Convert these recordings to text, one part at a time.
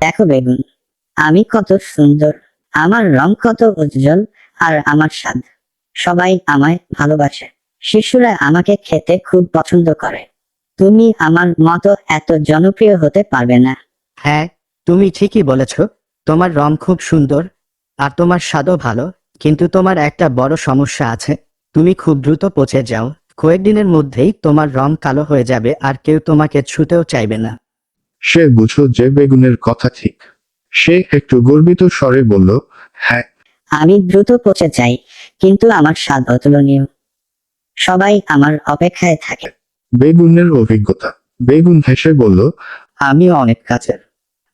দেখো বেগুন আমি কত সুন্দর, আমার রং কত উজ্জ্বল আর আমার স্বাদ। সবাই আমায় ভালোবাসে। শিশুরা আমাকে খেতে খুব পছন্দ করে। তুমি আমার মতো এত জনপ্রিয় হতে পারবে না। হ্যাঁ তুমি ঠিকই বলেছ, তোমার রং খুব সুন্দর আর তোমার স্বাদও ভালো, কিন্তু তোমার একটা বড় সমস্যা আছে। তুমি খুব দ্রুত পচে যাও, কয়েকদিনের মধ্যেই তোমার রং কালো হয়ে যাবে আর কেউ তোমাকে ছুতেও চাইবে না। সে বুঝল যে বেগুনের কথা ঠিক। সে একটু গর্বিত স্বরে বলল হ্যাঁ। আমি দ্রুত পচে যাই কিন্তু আমার স্বাদ অতুলনীয়। সবাই আমার অপেক্ষায় থাকে। বেগুনের অভিজ্ঞতা। বেগুন হেসে বলল আমি অনেক কাছের।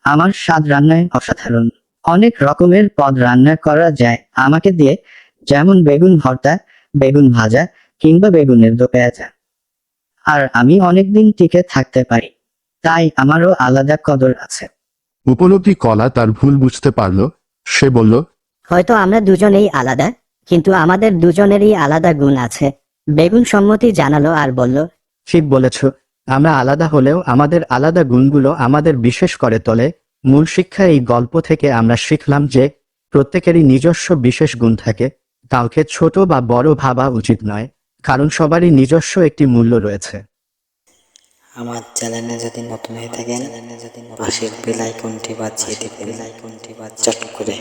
আমার স্বাদ রান্নায় অসাধারণ। অনেক রকমের পদ রান্না করা যায়। আমাকে দিয়ে যেমন বেগুন ভর্তা বেগুন ভাজা কিংবা বেগুনের দো পেঁয়াজা আর আমি অনেকদিন টিকে থাকতে পারি। তাই আমারও আলাদা কদর আছে। উপলব্ধি কলা তার ভুল বুঝতে পারল সে বলল হয়তো আমরা দুজনেই আলাদা কিন্তু আমাদের দুজনেরই আলাদা গুণ আছে। বেগুন সম্মতি জানালো আর বলল ঠিক বলেছ আমরা আলাদা হলেও আমাদের আলাদা গুণগুলো আমাদের বিশেষ করে তোলে। মূল শিক্ষা এই গল্প থেকে আমরা শিখলাম যে প্রত্যেকেরই নিজস্ব বিশেষ গুণ থাকে। কাউকে ছোট বা বড় ভাবা উচিত নয় কারণ সবারই নিজস্ব একটি মূল্য রয়েছে। আমার চ্যানেলে যদি নতুন হয়ে থাকেন পাশের বেল আইকনটি বাজিয়ে দেবেন। চট করে।